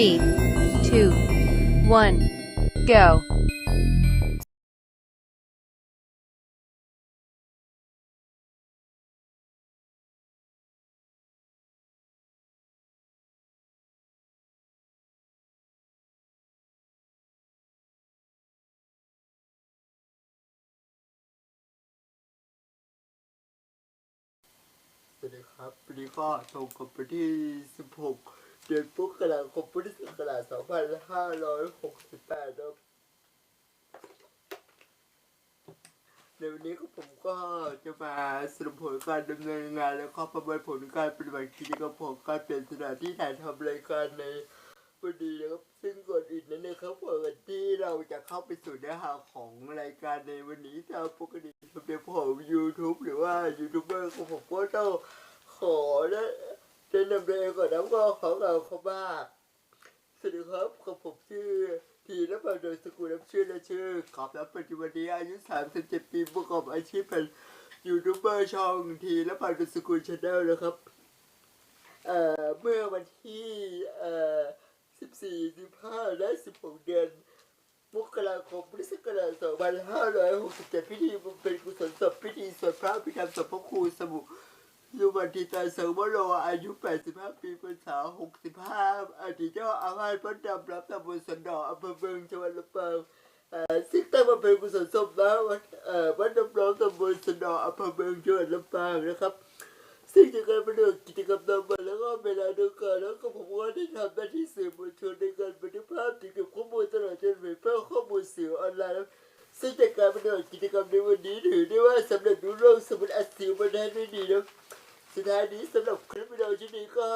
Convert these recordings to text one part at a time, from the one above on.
three, two, one, go. สวัสดีครับ เดือนพุธกราคมพุทธศักราช2568ครับในวันนี้ก็ผมก็จะมาสรุปผลการดำเนินงาน แล้วก็ประเมินผลการปฏิบัติกิจกรรมของการเปลี่ยนสถานที่ถ่ายทำรายการในวันนี้นะครับซึ่งก่อนอื่นนั้นนะครับก่อนที่เราจะเข้าไปสู่เนื้อหาของรายการในวันนี้ตามปกติสำหรับผม YouTube หรือว่ายูทูบเบอร์ของผมก็ต้องขอนะ แนะนำตัวเองก่อนนะว่าของเราเขาบ้าสวัสดีครับกับผมชื่อทีนภาโดยสกุลน้ำชื่อและชื่อกอบและปัจจุบันนี้อายุ 37 ปีประกอบอาชีพเป็นยูทูบเบอร์ช่องทีและพาโดยสกุลชาแนลนะครับ เอ่อ เมื่อวันที่เอ่อ14 15 และ 16 เดือนมกราคมพุทธศักราช2567พิธีเพ็ญกุศลศพพิธีสวดพระพิธรรมศพพระครูสมุ ยุบันติตาเสริมวโรอายุ 85 ปีพรรษา 65อดีตเจ้าอาวาสวัดดำรับตำบลสันดอกอำเภอเมืองจังหวัดลำปางเอ่อซึ่งตั้งบำเพ็ญกุศลศพแล้ววัดวัดำร้อนตำบลสันดอกอำเภอเมืองจังหวัดลำปางนะครับ ซึ่งจากการประกอบกิจกรรมต่อมาแล้วก็เวลาดียวกันแล้วก็ผมก็ได้ทำหน้าที่สื่อมวลชนในการบันทึกภาพติดกับข้อมูลตลอดจนเผยแพร่ข้อมูลสื่อออนไลน์ซึ่งจากการประกอบกิจกรรมในวันนี้ถือได้ว่าสำเร็จรุ่ร่วงสมุดอัดเสียงมาได้ด้วยดีนะ สุดท้ายนี้สำหรับคลิปวิดีโอชิ้นนี้ก็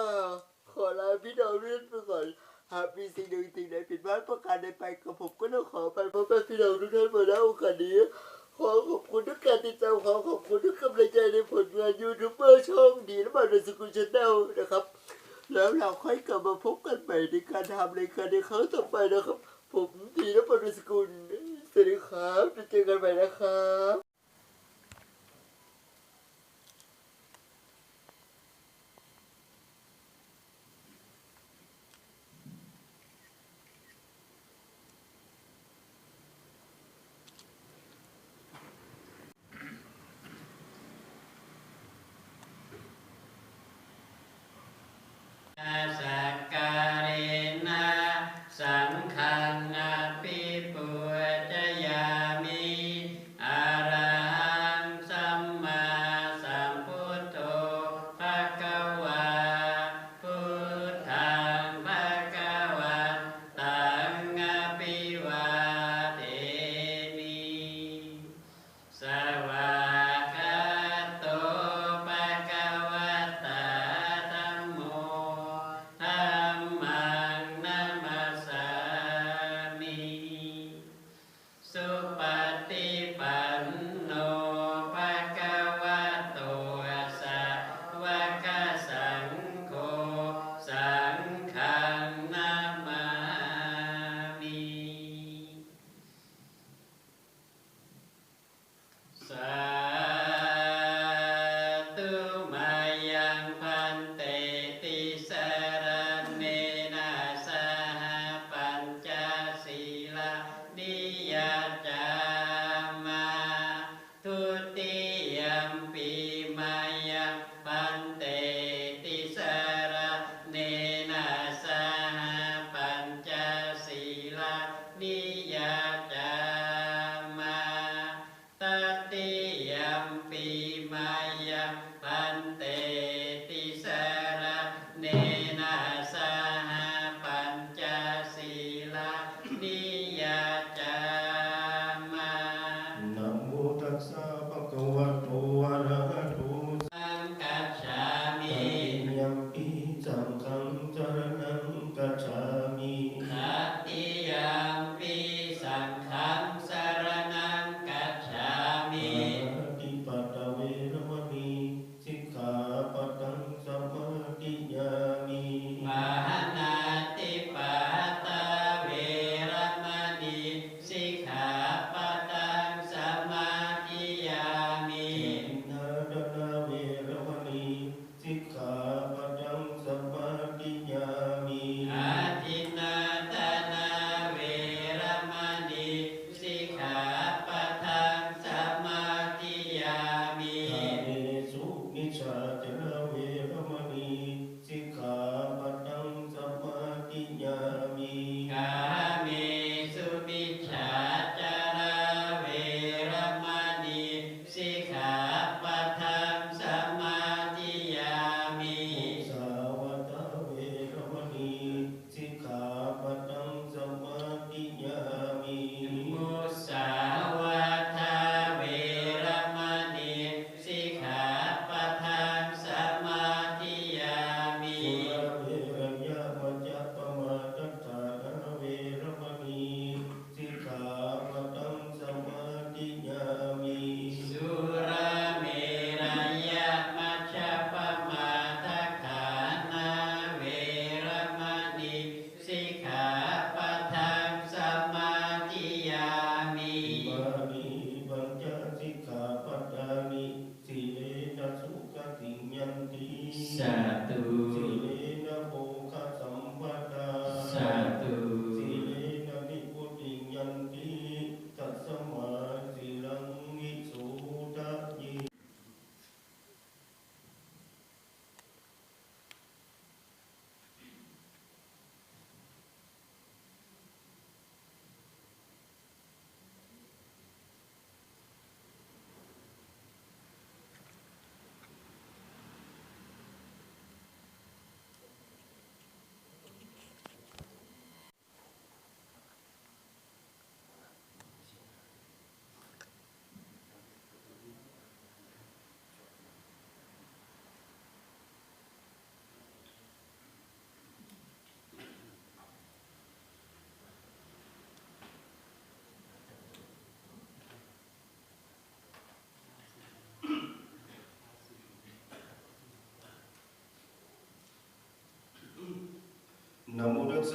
ขอลาพี่น้องเลื่อนไปก่อนหากมีสิ่งหนึ่งสิ่งใดผิดพลาดประการใดไปกับผมก็ต้องขอไปพราะว่พี่น้องทุกท่านมาแล้วโอกาสนี้ ขอขอบคุณทุกการติดตามขอขอบคุณทุกกำลังใจในผลงานยูทูบเบอร์ช่องดีและบาร์ดสกุลชาแนลนะครับ แล้วเราค่อยกลับมาพบกันใหม่ในการทำรายการในครั้งต่อไปนะครับ ผมดีและบาร์ดสกุลสวัสดีครับจะเจอกันใหม่นะครับ ส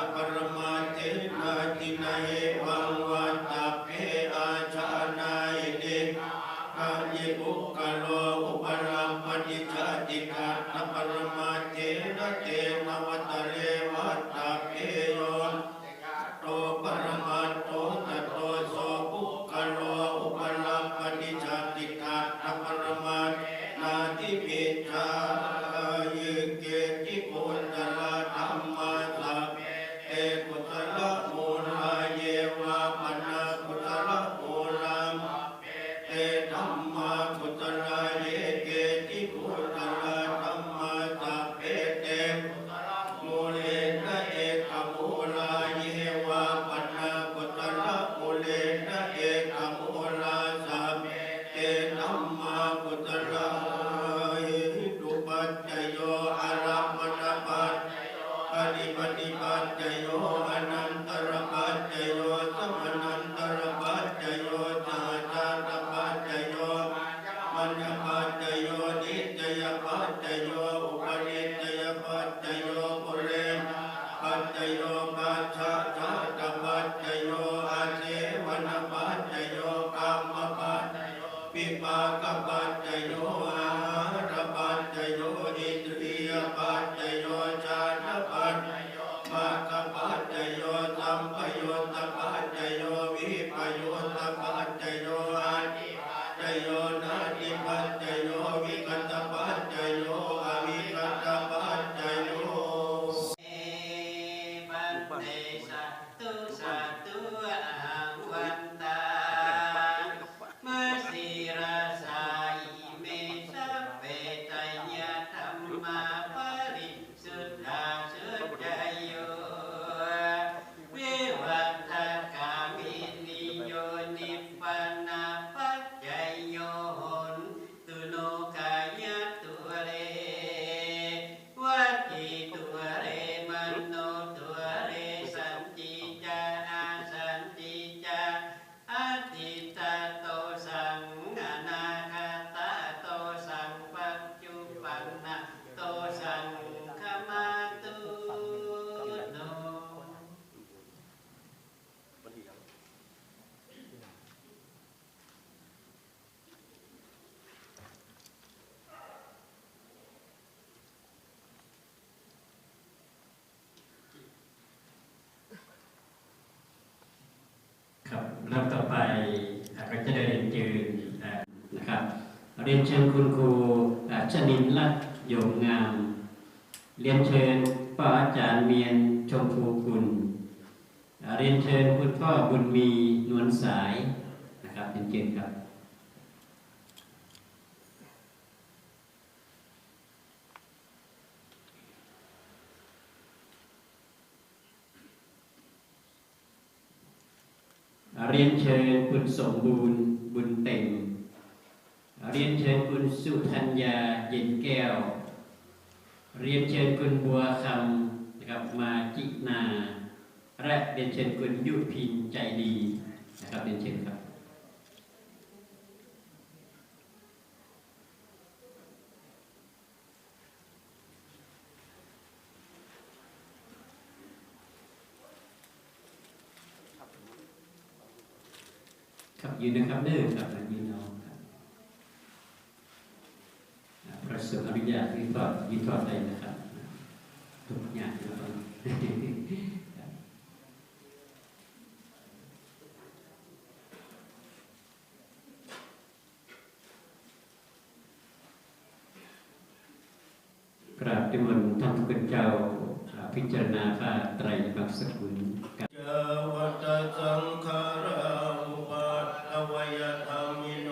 กาตป เรียนเชิญคุณครูชนินลักษณ์โยมงาม เรียนเชิญป้าอาจารย์เมียนชมพูกุลเรียนเชิญคุณพ่อบุญมีนวลสายนะครับเรียนเชิญครับเรียนเชิญคุณสมบูรณ์บุญเต็ม เรียนเชิญคุณสุธัญญาเย็นแก้ว เรียนเชิญคุณบัวคำนะครับมาจินา และเรียนเชิญคุณยุพินใจดีนะครับเรียนเชิญครับครับยืนนะครับเด้อครับนเอาครับอ่าพระ สงฆ์อนุญาะห์วิเคราะห์ได้นะครับทุกอย่างนะครับกราบที่มันท่านพระเจ้าอ่าพิจารณาพระไตรบักสกุล เจวัตสังขาราอุปัตถวยธรรมิโน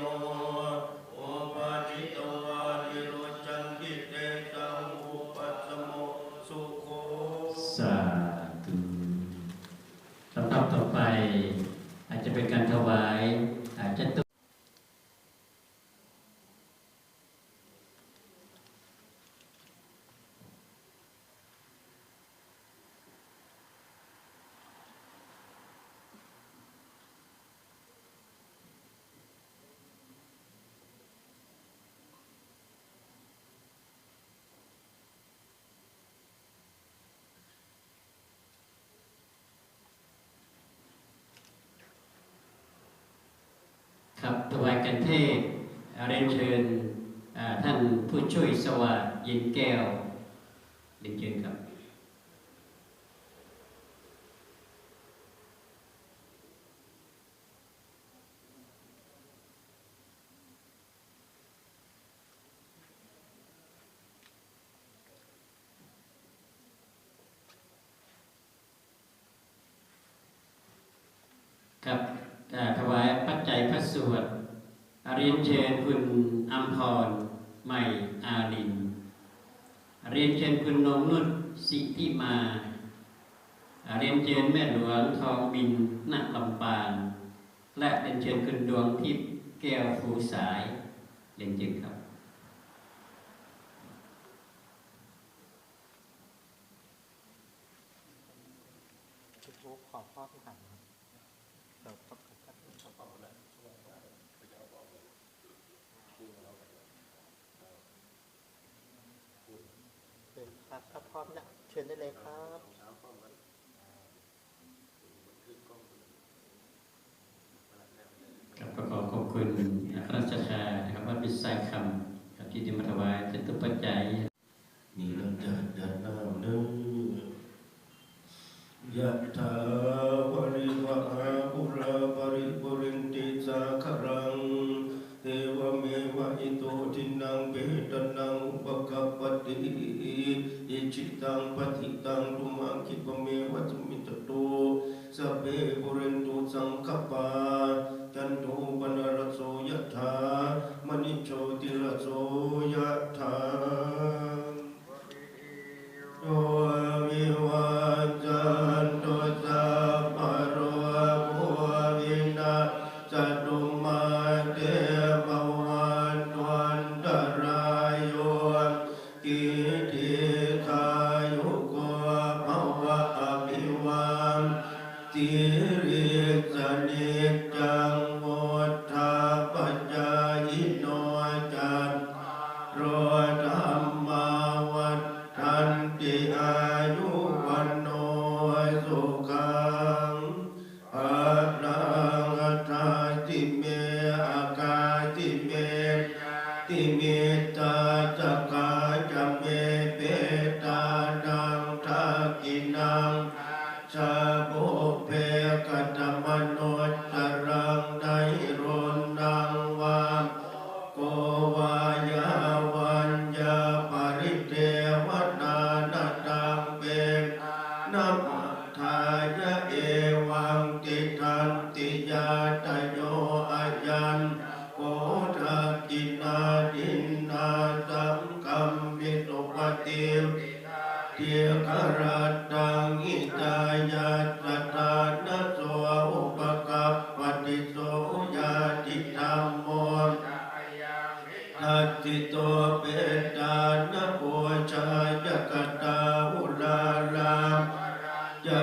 โอปาติตวานิโรจันติเตตังอุปัสสโมสุโค สาธุลำดับต่อไป อาจจะเป็นการถวาย อาจจะต้อง ครับ ถวายกันเทศเรียนเชิญท่านผู้ช่วยสวัสดิ์ยินแก้วเรียนเชิญครับอ่าถวายปัจจัยพระสวดเรียนเชิญคุณอัมพร ใหม่อาลิน เรียนเชิญคุณนงนุชสิทธิมา เรียนเชิญแม่หลวงทองบินนักลำปางและเรียนเชิญคุณดวงทิพย์แก้วฟูสายเรียนเชิญครับ ขอบพ่อทุกท่านครับ เครับถ้าพร้อมนะ เชิญได้เลยครับครับก็ขอขอบคุณพระราชทานนะครับวัดวิสัยคำครับที่ได้มาถวายจตุปัจจัย คิปะเมวะสมิตโตสเพปุเรนตุสังคปาจันโทปนรสโสยะถามณิโชติรสโสยะถาโตวิวัจจันตุสัพพโรโควินาศตุมาเต ต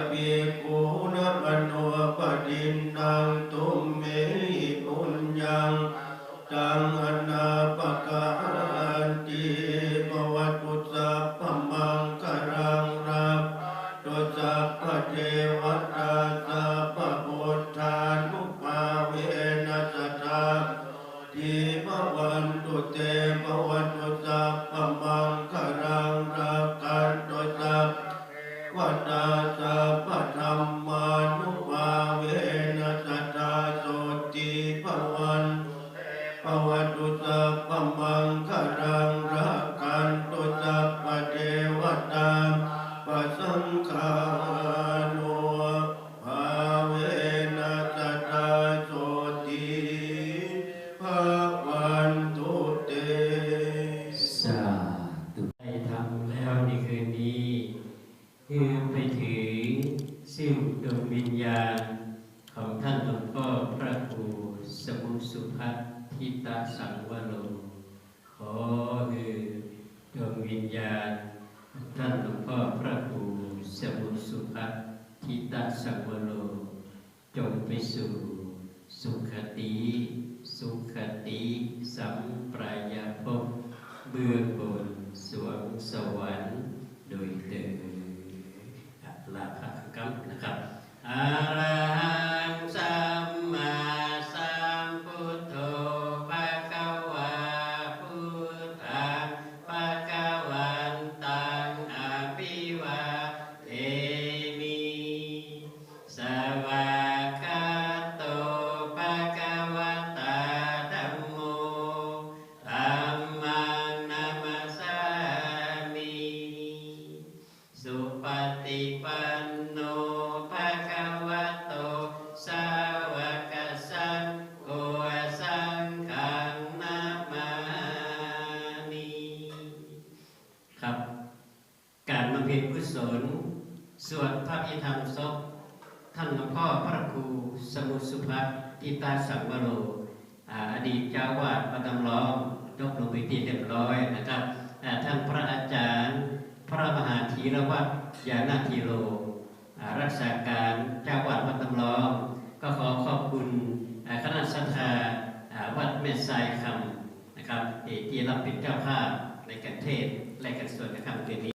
จะปีกูนะมโนปดินนางตุมเมหิปุญญังตังอน ปะสสังฆา สวงสวรรค์โดยเดินอัตลาภกรรมนะครับอารา กุศลสวดพระพิธรรมศพท่านหลวงพ่อพระครูสมุทรสุภัททิตาสังวโรออดีตเจ้าวาดประดำล้อมยกลงไปที่เรียบร้อยนะครับท่านพระอาจารย์ พระมหาธีรวัตรยานาธีโรรักษาการเจ้าวาดวัดตำล้อมก็ขอขอบคุณคณะสัทธาวัดแม่ทรายคำนะครับที่รับเป็นเจ้าภาพในการเทศและการสวดในค่ำคืนนี้